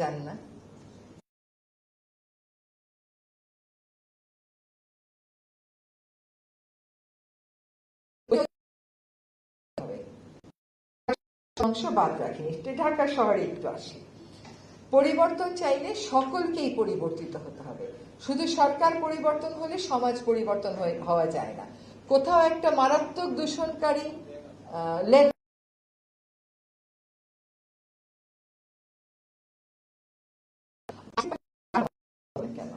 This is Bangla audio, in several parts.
চান না। অংশ বাদ রাখিনি। ঢাকা শহরে একটু আসি। পরিবর্তন চাইলে সকলকেই পরিবর্তিত হতে হবে। শুধু সরকার পরিবর্তন হলে সমাজ পরিবর্তন হয়ে- হওয়া যায় না। কোথাও একটা মারাত্মক দূষণকারী লেন- কেন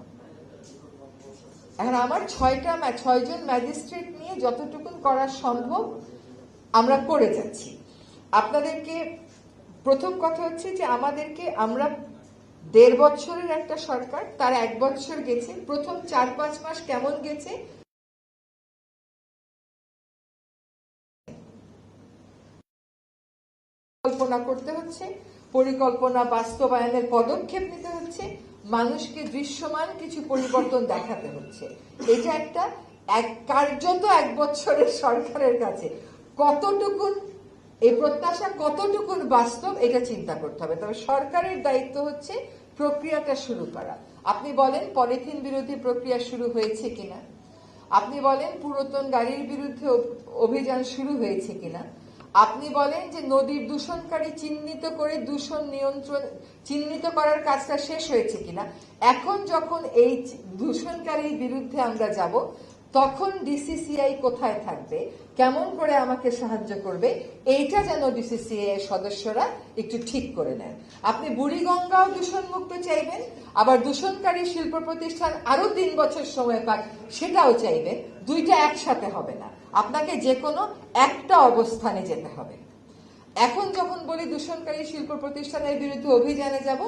এখন আমার ছয়টা ছয়জন ম্যাজিস্ট্রেট নিয়ে যতটুকু করা সম্ভব আমরা করে যাচ্ছি। আপনাদেরকে প্রথম কথা হচ্ছে যে আমাদেরকে আমরা দেড় বছরের একটা সরকার, তার এক বছর গেছে, প্রথম চার পাঁচ মাস কেমন গেছে? পরিকল্পনা করতে হচ্ছে, পরিকল্পনা বাস্তবায়নের পদক্ষেপ নিতে হচ্ছে মানুষকে দৃশ্যমান কিছু পরিবর্তন দেখাতে হচ্ছে। এটা একটা এক, কার্যত এক বছরের সরকারের কাছে। কতটুকুন, এই প্রত্যাশা কতটুকুন বাস্তব, এটা চিন্তা করতে হবে। তবে সরকারের দায়িত্ব হচ্ছে প্রক্রিয়াটা শুরু করা। আপনি বলেন পলিথিন বিরোধী প্রক্রিয়া শুরু হয়েছে কিনা? আপনি বলেন পুরাতন গাড়ির বিরুদ্ধে অভিযান শুরু হয়েছে কিনা? আপনি বলেন যে নদীর দূষণকারী চিহ্নিত করে দূষণ নিয়ন্ত্রণ, চিহ্নিত করার কাজটা শেষ হয়েছে কিনা? এখন যখন এই দূষণকারীর বিরুদ্ধে আমরা যাব, তখন ডিসিসিআই কোথায় থাকবে? কেমন করে আমাকে সাহায্য করবে? এইটা যেন ডিসিসিআই এর সদস্যরা একটু ঠিক করে নেন। আপনি বুড়িগঙ্গাও দূষণ মুক্ত চাইবেন, আবার দূষণকারী শিল্প প্রতিষ্ঠান আরও তিন বছর সময় পাক, সেটাও চাইবেন। দুইটা একসাথে হবে না। আপনাকে যে কোনো একটা অবস্থানে যেতে হবে। এখন যখন বলি দূষণকারী শিল্প প্রতিষ্ঠানের বিরুদ্ধে অভিযানে যাব,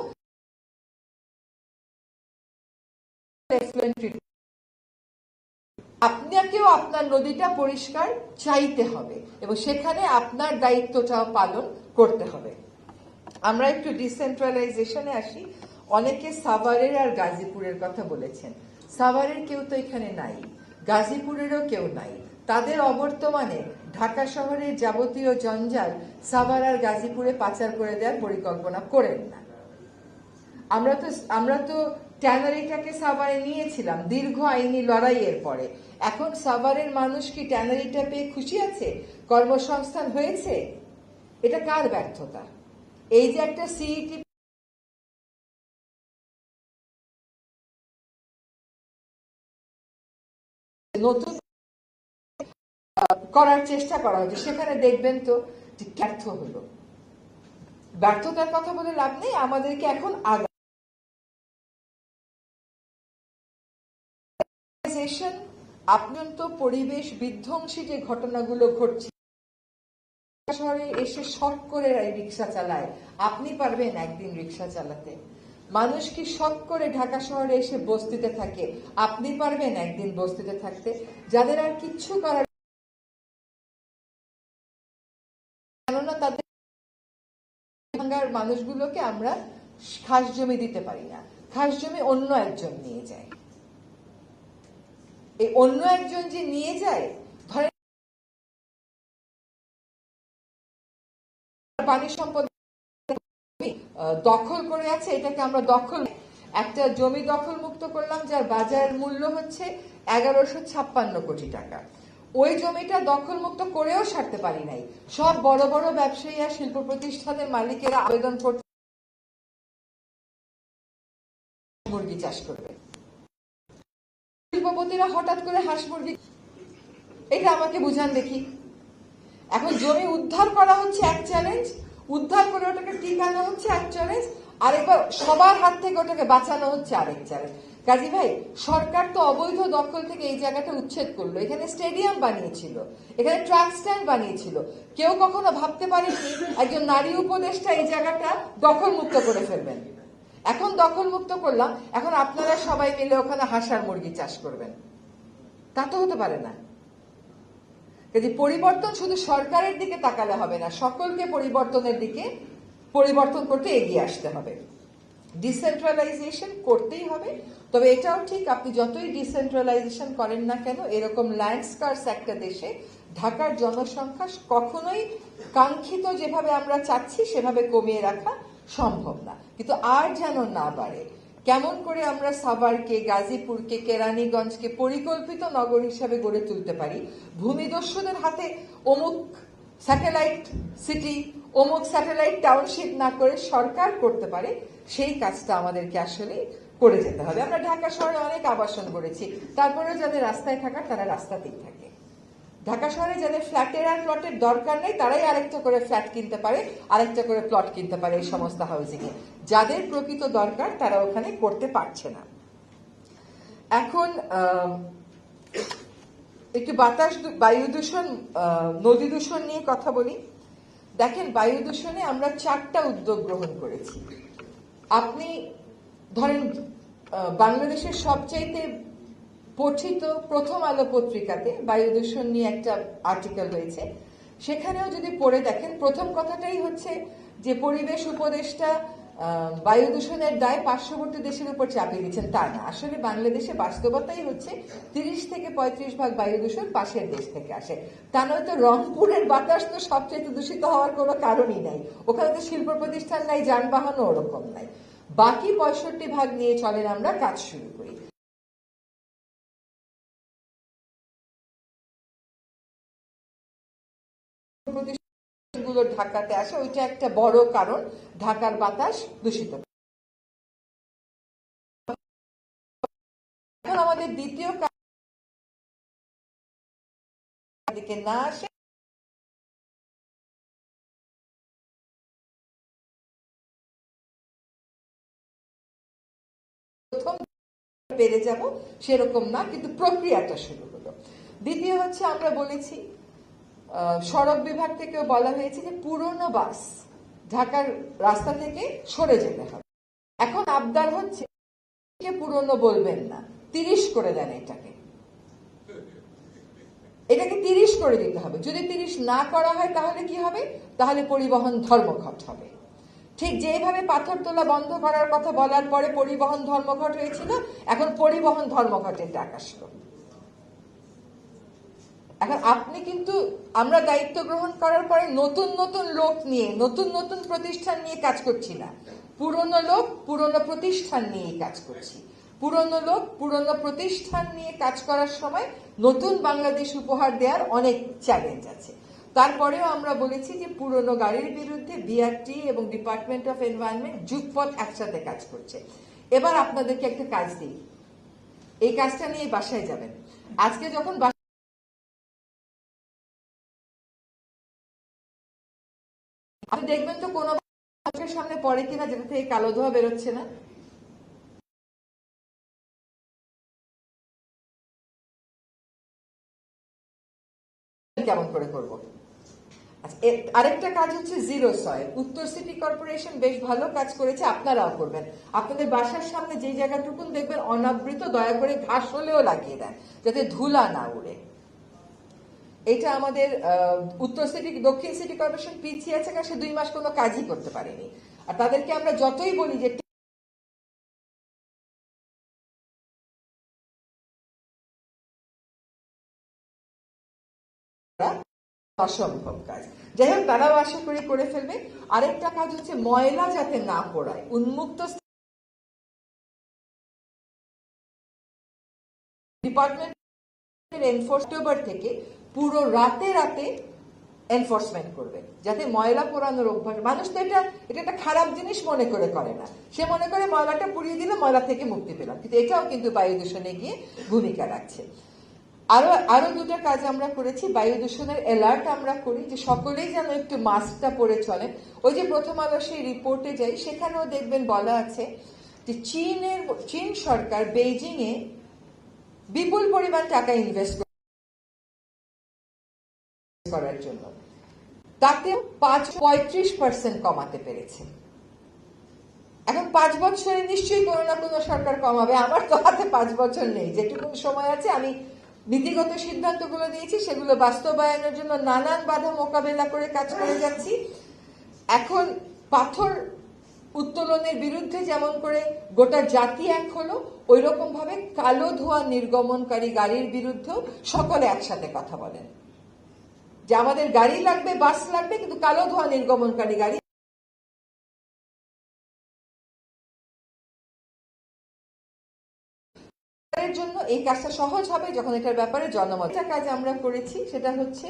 আপনাকেও আপনার নদীটা পরিষ্কার চাইতে হবে এবং সেখানে আপনার দায়িত্বটাও পালন করতে হবে। আমরা একটু ডিসেন্ট্রালাইজেশনে আসি। অনেকে সাভারের আর গাজীপুরের কথা বলেছেন। সাভারের কেউ তো এখানে নাই, গাজীপুরেরও কেউ নাই। তাদের অবর্তমানে ঢাকা শহরের যাবতীয় জঞ্জাল সাভার আর গাজীপুরে পাচার করে দেওয়ার পরিকল্পনা করেন না। আমরা তো আমরা তো ট্যানারিটাকে সাভারে নিয়েছিলাম দীর্ঘ আইনি লড়াইয়ের পরে। এখন সাভারের মানুষ কি ট্যানারিটা পেয়ে খুশি আছে? কর্মসংস্থান হয়েছে? এটা কার ব্যর্থতা? এই যে একটা সিইটি নতুন করার চেষ্টা করা হচ্ছে সেখানে দেখবেন তো যে ব্যর্থ হলো। ব্যর্থতার কথা বলে লাভ নেই, আমাদেরকে এখন আগা পরিবেশ বিধ্বংসী যে ঘটনাগুলো ঘটছে, শহরে এসে শখ করে রিক্সা চালায়। আপনি পারবেন একদিন রিক্সা চালাতে। মানুষ কি শখ করে ঢাকা শহরে এসে বস্তিতে থাকে? আপনি পারবেন একদিন বস্তিতে থাকতে। যাদের আর কিচ্ছু করার ভাঙ্গার মানুষগুলোকে আমরা খাস জমি দিতে পারি না। খাস জমি অন্য একজন নিয়ে যায়। এই অন্য একজন যে নিয়ে যায়, ধরেন পানি সম্পদ দখল করে আছে, এটাকে আমরা দখল একটা জমি দখল মুক্ত করলাম, যার বাজার মূল্য হচ্ছে এগারোশো ছাপ্পান্ন কোটি টাকা। ওই জমিটা দখল মুক্ত করেও সারতে পারি নাই। সব বড় বড় ব্যবসায়ী আর শিল্প প্রতিষ্ঠানের মালিকেরা আবেদন করতে চাষ করবে। শিল্পপতিরা হঠাৎ করে হাঁস মুরগি এটা আমাকে বুঝান দেখি। এখন জমি উদ্ধার করা হচ্ছে এক চ্যালেঞ্জ উদ্ধার করে ওটাকে টিকানো হচ্ছে এক চ্যালেঞ্জ আরেকবার সবার হাত থেকে ওটাকে বাঁচানো হচ্ছে আরেক চ্যালেঞ্জ কাজী ভাই, সরকার তো অবৈধ দখল থেকে এই জায়গাটা উচ্ছেদ করল। এখানে স্টেডিয়াম বানিয়েছিল, এখানে ট্রাক স্ট্যান্ড বানিয়েছিল। কেউ কখনো ভাবতে পারেনি একজন নারী উপদেষ্টা এই জায়গাটা দখল মুক্ত করে ফেলবেন। এখন দখল মুক্ত করলাম, এখন আপনারা সবাই মিলে ওখানে হাঁসার মুরগি চাষ করবেন। তা তো হতে পারে না। কাজে, পরিবর্তন শুধু সরকারের দিকে তাকালে হবে না, সকলকে পরিবর্তনের দিকে পরিবর্তন করতে এগিয়ে আসতে হবে। ডিসেন্ট্রালাইজেশন করতেই হবে। তবে এটাও ঠিক, আপনি যতই ডিসেন্ট্রালাইজেশন করেন না কেন, এরকম ল্যান্ডস্কার্স একটা দেশে ঢাকার জনসংখ্যা কখনোই কাঙ্ক্ষিত যেভাবে আমরা চাচ্ছি, সেভাবে কমিয়ে রাখা সম্ভব না। কিন্তু আর যেন না বাড়ে, কেমন করে আমরা সাভারকে, গাজীপুরকে, কেরানীগঞ্জকে পরিকল্পিত নগর হিসাবে গড়ে তুলতে পারি? ভূমিদস্যুদের হাতে অমুক স্যাটেলাইট সিটি অমুক স্যাটেলাইট টাউনশিপ না করে সরকার করতে পারে সেই কাজটা আমাদেরকে আসলে করে যেতে হবে। আমরা ঢাকা শহরে অনেক আবাসন করেছি। তারপরে যাদের রাস্তায় থাকার, তারা রাস্তাতেই থাকে। ঢাকা শহরে যাদের ফ্ল্যাটের আর প্লটের দরকার নেই, তারাই আরেকটা করে ফ্ল্যাট কিনতে পারে, আরেকটা করে প্লট কিনতে পারে এই সমস্ত হাউজিং এ। যাদের প্রকৃত দরকার, তারা ওখানে করতে পারছে না। এখন একটু বাতাস বায়ু দূষণ নদী দূষণ নিয়ে কথা বলি। দেখেন, বায়ু দূষণে আমরা চারটা উদ্যোগ গ্রহণ করেছি। আপনি ধরেন বাংলাদেশের সবচাইতে পঠিত প্রথম আলো পত্রিকাতে বায়ু দূষণ নিয়ে একটা আর্টিকেল হয়েছে সেখানেও যদি পড়ে দেখেন, প্রথম কথাটাই হচ্ছে যে পরিবেশ উপদেষ্টা বায়ু দূষণের দায় পার্শ্ববর্তী দেশের উপর চাপিয়ে দিচ্ছেন তা না। আসলে বাংলাদেশে বাস্তবতাই হচ্ছে তিরিশ থেকে পঁয়ত্রিশ ভাগ বায়ু দূষণ পাশের দেশ থেকে আসে। তা নয়তো রংপুরের বাতাস তো সবচেয়ে দূষিত হওয়ার কোনো কারণই নাই। ওখানে তো শিল্প প্রতিষ্ঠান নাই, যানবাহনও ওরকম নাই। বাকি পঁয়ষট্টি ভাগ নিয়ে চলেন আমরা কাজ শুরু করি। প্রতিষ্ঠানগুলো ঢাকাতে আসে, ওইটা একটা বড় কারণ, ঢাকার বাতাস দূষিত। এখন আমাদের দ্বিতীয় দিকে না আসে। প্রথম পেরে যাব, সেরকম না, কিন্তু প্রক্রিয়াটা শুরু হলো। দ্বিতীয় হচ্ছে আমরা বলেছি সড়ক বিভাগ থেকেও বলা হয়েছে যে পুরনো বাস ঢাকার রাস্তা থেকে সরে যেতে হবে। এখন আবদার হচ্ছে পুরনো বলবেন না, তিরিশ করে দেন এটাকে। এটাকে তিরিশ করে দিতে হবে। যদি তিরিশ না করা হয় তাহলে কি হবে? তাহলে পরিবহন ধর্মঘট হবে। ঠিক যেভাবে পাথর তোলা বন্ধ করার কথা বলার পরে পরিবহন ধর্মঘট হয়েছিল, এখন পরিবহন ধর্মঘটের ডাক আসলো। এখন আপনি কিন্তু আমরা দায়িত্ব গ্রহণ করার পরে নতুন নতুন লোক নিয়ে, নতুন নতুন প্রতিষ্ঠান নিয়ে কাজ করছি না। পুরনো লোক, পুরনো প্রতিষ্ঠান নিয়ে কাজ করছি। পুরনো লোক, পুরনো প্রতিষ্ঠান নিয়ে কাজ করার সময় নতুন বাংলাদেশ উপহার দেওয়ার অনেক চ্যালেঞ্জ আছে। তারপরেও আমরা বলেছি যে পুরনো গাড়ির বিরুদ্ধে বিআরটি এবং ডিপার্টমেন্ট অফ এনভায়রনমেন্ট যুগপথ একসাথে কাজ করছে। এবার আপনাদেরকে একটা কাজ দিই। এই কাজটা নিয়ে বাসায় যাবেন। আজকে যখন আপনি দেখবেন তো কোনো চোখের সামনে পড়ে কিনা যেটা থেকে কালো ধোয়া বেরোচ্ছে না? কেমন করে করব? আচ্ছা আরেকটা কাজ হচ্ছে জিরো সয়েল উত্তর সিটি কর্পোরেশন বেশ ভালো কাজ করেছে, আপনারাও করবেন। আপনাদের বাসার সামনে যে জায়গাটুকুন দেখবেন, অনাবৃত দয়া করে ঘাস হলেও লাগিয়ে দেন, যাতে ধুলা না উড়ে। এটা আমাদের উত্তর সিটি, দক্ষিণ সিটি কর্পোরেশন পিছিয়ে আছে কারণ সে দুই মাস কোনো কাজই করতে পারেনি। আর তাদেরকে আমরা যতই বলি যে অসম্ভব কাজ। যাই হোক, তারাও আশা করি করে ফেলবে। আরেকটা কাজ হচ্ছে ময়লা যাতে না পড়ায়। উন্মুক্ত ডিপার্টমেন্ট এনফোর্সবার থেকে পুরো রাতে রাতে এনফোর্সমেন্ট করবে। যাতে ময়লা পোড়ানোর অভ্যাস, মানুষ তো এটা এটা একটা খারাপ জিনিস মনে করে করে না। সে মনে করে ময়লাটা পুড়িয়ে দিলে, ময়লা থেকে মুক্তি পেলাম কিন্তু এটাও কিন্তু বায়ু দূষণে গিয়ে ভূমিকা রাখছে। আরও আরও দুটো কাজ আমরা করেছি। বায়ু দূষণের অ্যালার্ট আমরা করি যে সকলেই যেন একটু মাস্কটা পরে চলেন ওই যে প্রথম আলো সেই রিপোর্টে যাই, সেখানেও দেখবেন বলা আছে যে চীনের, চীন সরকার বেইজিং এ বিপুল পরিমাণ টাকা ইনভেস্ট করার জন্য। তাতে পাঁচ, পঁয়ত্রিশ পার্সেন্ট কমাতে পেরেছে। এখন পাঁচ বছরে নিশ্চয়ই কোনো না কোনো সরকার কমাবে। আমার তো হাতে পাঁচ বছর নেই। যেটুকু সময় আছে, আমি নীতিগত সিদ্ধান্তগুলো নিয়েছি, সেগুলো বাস্তবায়নের জন্য নানান বাধা মোকাবেলা করে কাজ করে যাচ্ছি। এখন পাথর উত্তোলনের বিরুদ্ধে যেমন করে গোটা জাতি এক হলো ওই রকম ভাবে কালো ধোঁয়া নির্গমনকারী গাড়ির বিরুদ্ধেও সকলে একসাথে কথা বলেন। যে আমাদের গাড়ি লাগবে, বাস লাগবে, কিন্তু কালো ধোয়া নির্গমনকারী গাড়ি। জন্য এই কাজটা সহজ হবে যখন এটার ব্যাপারে জনমত। কাজ আমরা করেছি, সেটা হচ্ছে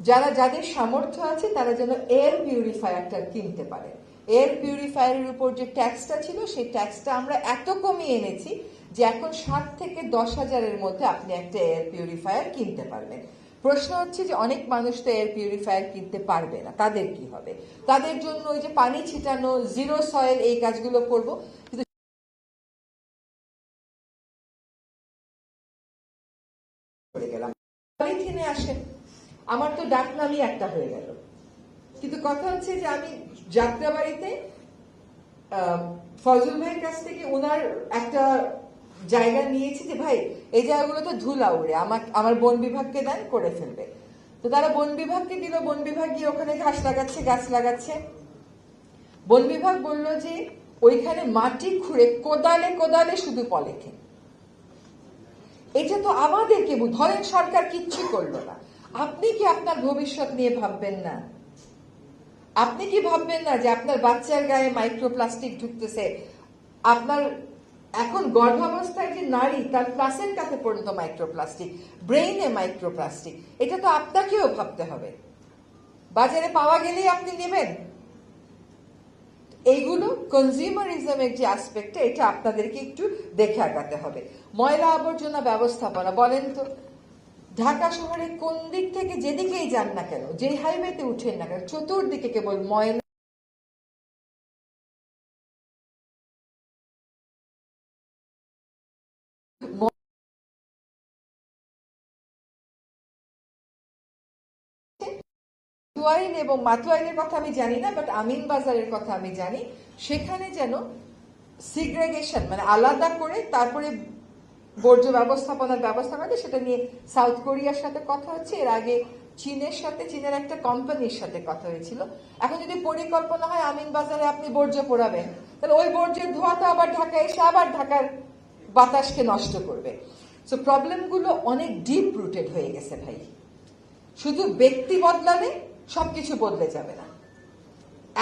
যারা, যাদের সামর্থ্য আছে, তারা যেন এয়ার পিউরিফায়ারটা কিনতে পারে। এয়ার পিউরিফায়ারের উপর যে ট্যাক্সটা ছিল, সেই ট্যাক্সটা আমরা এত কমিয়ে এনেছি যে এখন সাত থেকে দশ হাজারের মধ্যে আপনি একটা এয়ার পিউরিফায়ার কিনতে পারবেন। প্রশ্ন হচ্ছে যে অনেক মানুষ তো এয়ার পিউরিফায়ার কিনতে পারবে না। তাদের কি হবে? তাদের জন্য ওই যে পানি ছিটানো জিরো সয়েল এই কাজগুলো করব। পলিথিনে আসেন আমার তো ডাক নামই একটা হয়ে গেল। কিন্তু কথা হচ্ছে যে আমি যাত্রাবাড়িতে আহ, ফজল ভাইয়ের কাছ থেকে ওনার একটা জায়গা নিয়েছি যে ভাই, এই জায়গাগুলো তো ধুলা উড়ে আমার আমার বন বিভাগকে দেন করে ফেলবে। তো তারা বন বিভাগকে দিল, বন বিভাগ গিয়ে ওখানে ঘাস লাগাচ্ছে, গাছ লাগাচ্ছে। বন বিভাগ বলল যে, ওইখানে মাটি খুঁড়ে কোদালে কোদালে শুধু পলেখে এটা তো আমাদেরকে ধরেন সরকার কিচ্ছু করল না। আপনি কি আপনার ভবিষ্যৎ নিয়ে ভাববেন না? আপনি কি ভাববেন না যে আপনার বাচ্চার গায়ে মাইক্রোপ্লাস্টিক ঢুকতেছে? আপনার এখন গর্ভাবস্থায় যে নারী, তার প্লাসেন্টাতে পর্যন্ত মাইক্রোপ্লাস্টিক, ব্রেইনে মাইক্রোপ্লাস্টিক, এটা তো আপনাকেও ভাবতে হবে। বাজারে পাওয়া গেলেই আপনি নেবেন। এইগুলো কনজিউমারিজমের যে আসপেক্টটা এটা আপনাদেরকে একটু দেখে আগাতে হবে। ময়লা আবর্জনা ব্যবস্থাপনা, বলেন তো, ঢাকা শহরে কোন দিক থেকে যেদিকেই যান না কেন, যেই হাইওয়েতে উঠেন না কেন, চতুর্দিকে কেবল ময়লা মাতুয়াইন এবং মাতুয়াইনের কথা আমি জানি না বাট আমিন বাজারের কথা আমি জানি। সেখানে যেন সিগ্রেগেশন মানে আলাদা করে তারপরে বর্জ্য ব্যবস্থাপনার ব্যবস্থা করে সেটা নিয়ে সাউথ কোরিয়ার সাথে কথা হচ্ছে। এর আগে চীনের সাথে, চীনের একটা কোম্পানির সাথে কথা হয়েছিল। এখন যদি পরিকল্পনা হয় আমিন বাজারে আপনি বর্জ্য পোড়াবেন, তাহলে ওই বর্জ্যের ধোয়া তো আবার ঢাকায় এসে আবার ঢাকার বাতাসকে নষ্ট করবে। সো প্রবলেমগুলো অনেক ডিপ রুটেড হয়ে গেছে ভাই। শুধু ব্যক্তি বদলালে সবকিছু বদলে যাবে না।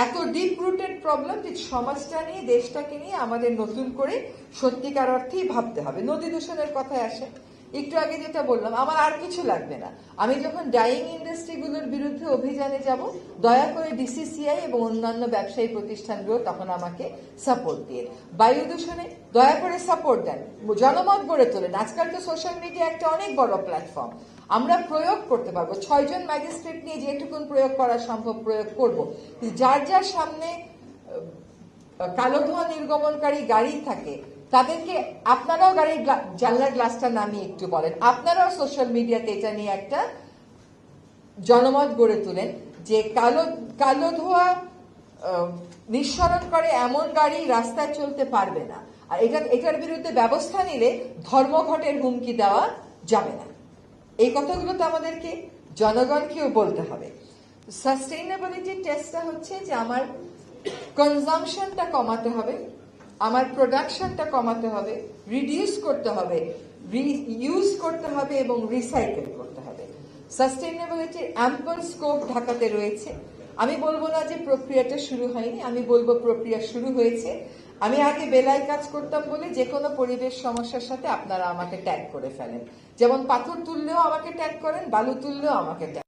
এত ডিপ রুটেড প্রবলেম যে সমাজটা নিয়ে, দেশটাকে নিয়ে আমাদের নতুন করে সত্যিকার অর্থেই ভাবতে হবে। নদী দূষণের কথায় আসে। একটু আগে যেটা বললাম, আমার আর কিছু লাগবে না। আমি যখন ডাইং ইন্ডাস্ট্রিগুলোর বিরুদ্ধে অভিযানে যাব, দয়া করে ডিসিসিআই এবং অন্যান্য ব্যবসায়ী প্রতিষ্ঠানগুলো তখন আমাকে সাপোর্ট দিয়ে বায়ু দূষণে দয়া করে সাপোর্ট দেন। জনমত গড়ে তোলেন। আজকাল তো সোশ্যাল মিডিয়া একটা অনেক বড় প্ল্যাটফর্ম আমরা প্রয়োগ করতে পারব। ছয়জন ম্যাজিস্ট্রেট নিয়ে যেটুকুন প্রয়োগ করা সম্ভব প্রয়োগ করব। যার যার সামনে কালো ধোঁয়া নির্গমনকারী গাড়ি থাকে, তাদেরকে আপনারাও গাড়ির জানলার গ্লাসটা নামিয়ে একটু বলেন। আপনারাও সোশ্যাল মিডিয়াতে এটা নিয়ে একটা জনমত গড়ে তোলেন যে কালো কালো ধোঁয়া নিঃসরণ করে এমন গাড়ি রাস্তায় চলতে পারবে না। আর এটা, এটার বিরুদ্ধে ব্যবস্থা নিলে ধর্মঘটের হুমকি দেওয়া যাবে না। এই কথাগুলো তো আমাদেরকে জনগণকেও বলতে হবে। সাস্টেইনেবিলিটি টেস্টটা হচ্ছে যে আমার কনজামশনটা কমাতে হবে, আমার প্রোডাকশনটা কমাতে হবে রিডিউস করতে হবে ইউজ করতে হবে এবং রিসাইকেল করতে হবে। সাস্টেইনেবিলিটির অ্যাম্পল স্কোপ ঢাকাতে রয়েছে। আমি বলব না যে প্রক্রিয়াটা শুরু হয়নি, আমি বলব প্রক্রিয়া শুরু হয়েছে। আমি আগে বেলায় কাজ করতাম বলে যে কোনো পরিবেশ সমস্যার সাথে আপনারা আমাকে ট্যাগ করে ফেলেন। যেমন পাথর তুললেও আমাকে ট্যাগ করেন, বালু তুললেও আমাকে ট্যাগ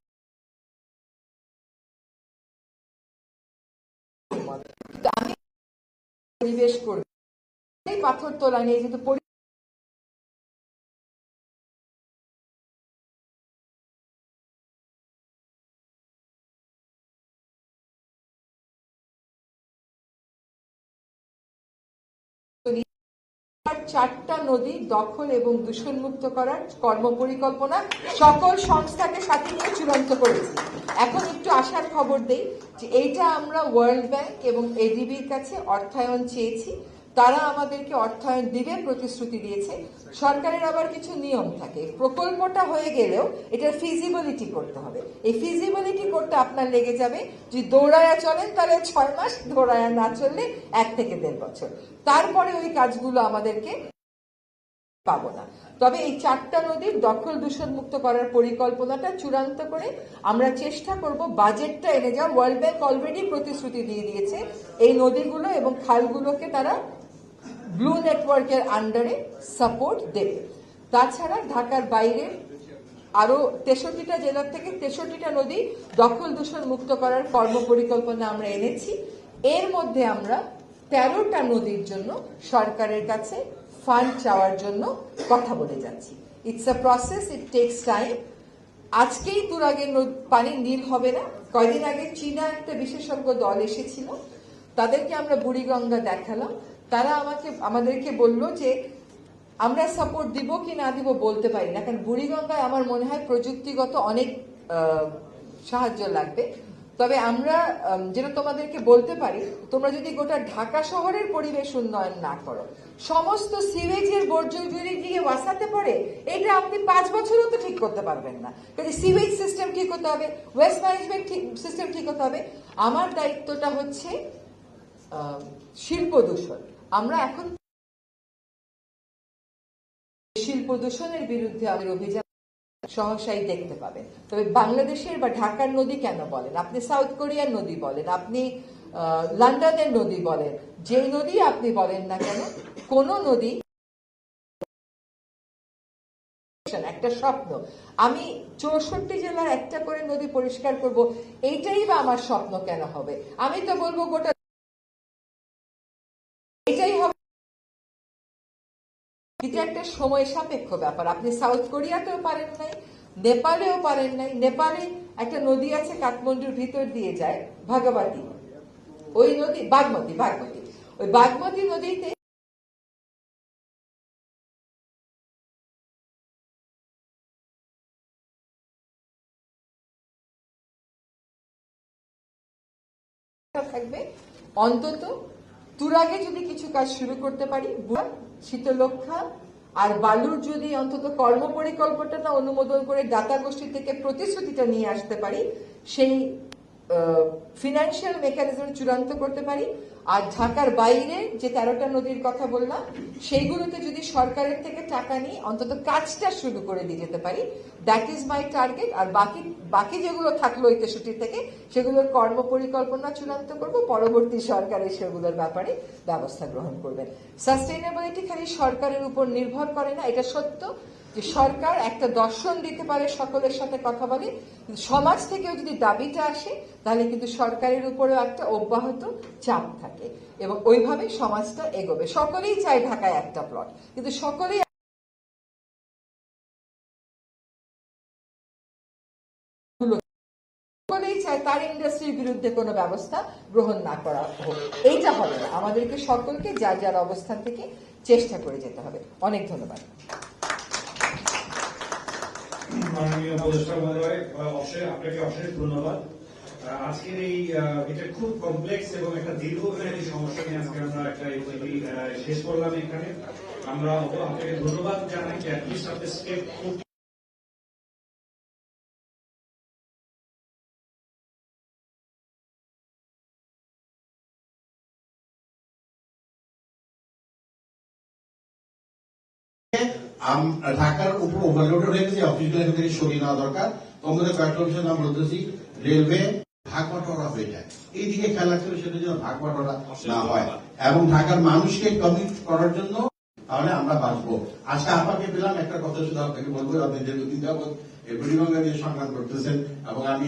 আমি পরিবেশ করব। পাথর তোলা নিয়ে যেহেতু চারটা নদী দখল এবং দূষণমুক্ত করার কর্মপরিকল্পনা সকল সংস্থাকে সাথে নিয়ে চূড়ান্ত করেছি। এখন একটু আশার খবর দেই যে এইটা আমরা ওয়ার্ল্ড ব্যাংক এবং এডিবির কাছে অর্থায়ন চেয়েছি। তারা আমাদেরকে অর্থায়ন দিবে প্রতিশ্রুতি দিয়েছে। সরকারের আবার কিছু নিয়ম থাকে। প্রকল্পটা হয়ে গেলেও এটার ফিজিবিলিটি করতে হবে। এই ফিজিবিলিটি করতে আপনার লেগে যাবে যদি দৌড়ায়া চলেন, তাহলে ছয় মাস দৌড়ায়া না চললে এক থেকে দেড় বছর। তারপরে ওই কাজগুলো আমাদেরকে পাবো না। তবে এই চারটা নদীর দখল দূষণ মুক্ত করার পরিকল্পনাটা চূড়ান্ত করে আমরা চেষ্টা করব বাজেটটা এনে যা ওয়ার্ল্ড ব্যাংক অলরেডি প্রতিশ্রুতি দিয়ে দিয়েছে এই নদীগুলো এবং খালগুলোকে তারা ব্লু নেটওয়ার্কের আন্ডারে সাপোর্ট দেবে। তাছাড়া ঢাকার বাইরের আরও তেষট্টিটা জেলার থেকে তেষট্টিটা নদী দখল দূষণ মুক্ত করার কর্মপরিকল্পনা আমরা এনেছি। এর মধ্যে আমরা তেরোটা নদীর জন্য সরকারের কাছে ফান্ড চাওয়ার জন্য কথা বলে যাচ্ছি। It's a process it takes time আজকেই তুরাগের পানি নীল হবে না। কয়দিন আগে চীনা একটা বিশেষজ্ঞ দল এসেছিল। তাদেরকে আমরা বুড়িগঙ্গা দেখালাম। তারা আমাকে, আমাদেরকে বলল যে, আমরা সাপোর্ট দিব কি না দিব বলতে পারি না। কারণ বুড়িগঙ্গায় আমার মনে হয় প্রযুক্তিগত অনেক সাহায্য লাগবে। তবে আমরা যেটা তোমাদেরকে বলতে পারি, তোমরা যদি গোটা ঢাকা শহরের পরিবেশ উন্নয়ন না করো, সমস্ত সিওয়েজের বর্জ্য যদি গিয়ে ওয়াসাতে পড়ে, এটা আপনি পাঁচ বছরও তো ঠিক করতে পারবেন না। কাজে সিওয়েজ সিস্টেম ঠিক হতে হবে ওয়েস্ট ম্যানেজমেন্ট সিস্টেম ঠিক হতে হবে। আমার দায়িত্বটা হচ্ছে শিল্প দূষণ। আমরা এখন শিল্প দূষণের বিরুদ্ধে আমাদের অভিযান সহসাই দেখতে পাবেন। তবে বাংলাদেশের বা ঢাকার নদী কেন বলেন? আপনি সাউথ কোরিয়ার নদী বলেন, আপনি লন্ডনের নদী বলেন যে নদী আপনি বলেন না কেন, কোন নদী একটা স্বপ্ন। আমি চৌষট্টি জেলার একটা করে নদী পরিষ্কার করব, এইটাই বা আমার স্বপ্ন কেন হবে? আমি তো বলব গোটা এটা একটা সময় সাপেক্ষ ব্যাপার। আপনি সাউথ কোরিয়াতেও পারেন নাই, নেপালেও পারেন নাই। নেপালে একটা নদী আছে কাঠমান্ডুর ভিতর দিয়ে যায়, ভাগবতী। ওই নদী, বাগমতী বাগমতী। ওই বাগমতী নদীতে থাকবে। অন্তত তুরাগে যদি কিছু কাজ শুরু করতে পারি শীতলক্ষা আর বালুর যদি অন্তত কর্ম পরিকল্পনাটা অনুমোদন করে দাতা গোষ্ঠী থেকে প্রতিশ্রুতিটা নিয়ে আসতে পারি, সেই ফিনান্সিয়াল মেকানিজম চূড়ান্ত করতে পারি। আর ঢাকার বাইরে যে তেরোটা নদীর কথা বললাম, সেইগুলোতে যদি সরকারের থেকে টাকা নিয়ে অন্তত কাজটা শুরু করে দিয়ে যেতে পারি। দ্যাট ইজ মাই টার্গেট আর বাকি বাকি যেগুলো থাকল ওই তেষট্টি থেকে, সেগুলোর কর্ম পরিকল্পনা চূড়ান্ত করব। পরবর্তী সরকারের সেগুলোর ব্যাপারে ব্যবস্থা গ্রহণ করবেন। সাস্টেইনেবিলিটি খালি সরকারের উপর নির্ভর করে না, এটা সত্য। যে সরকার একটা দর্শন দিতে পারে সকলের সাথে কথা বলে সমাজ থেকেও যদি দাবিটা আসে, তাহলে কিন্তু সরকারের উপরেও একটা অব্যাহত চাপ থাকে এবং ওইভাবে সমাজটা এগোবে। সকলেই চায় ঢাকায় একটা প্লট কিন্তু সকলেই সকলেই চায় তার ইন্ডাস্ট্রির বিরুদ্ধে কোনো ব্যবস্থা গ্রহণ না করা হোক। এইটা হবে না। আমাদেরকে সকলকে যার যার অবস্থান থেকে চেষ্টা করে যেতে হবে। অনেক ধন্যবাদ। মাননীয় উপদেষ্টা মহোদয় অবশ্যই আপনাকে অশেষ ধন্যবাদ। আজকের এই এটা খুব কমপ্লেক্স এবং একটা দীর্ঘমেয়াদী সমস্যা নিয়ে আজকে আমরা একটা শেষ করলাম এখানে। আমরা আপনাকে ধন্যবাদ জানাই যে অ্যাটলিস্ট আপনি স্টেপ ঢাকার উপর ওভারলোডেড হয়ে গেছে অফিসগুলো এখান থেকে সরিয়ে নেওয়া দরকার। তোমাদের কয়েকটা বিষয় নাম বলতেছি রেলওয়ে ভাগ বাটোয়ারা হয়ে যায়। এইদিকে রাখতে হবে সেটা যেন ভাগ বাটোয়ারা না হয়। এবং ঢাকার মানুষকে কমিট করার জন্য তাহলে আমরা বাঁচবো। আজকে আপনাকে পেলাম একটা কথা শুধু আপনাকে বলব আপনি দীর্ঘদিন যাবত এই বুড়িগঙ্গা নিয়ে সংগ্রাম করতেছেন এবং আমি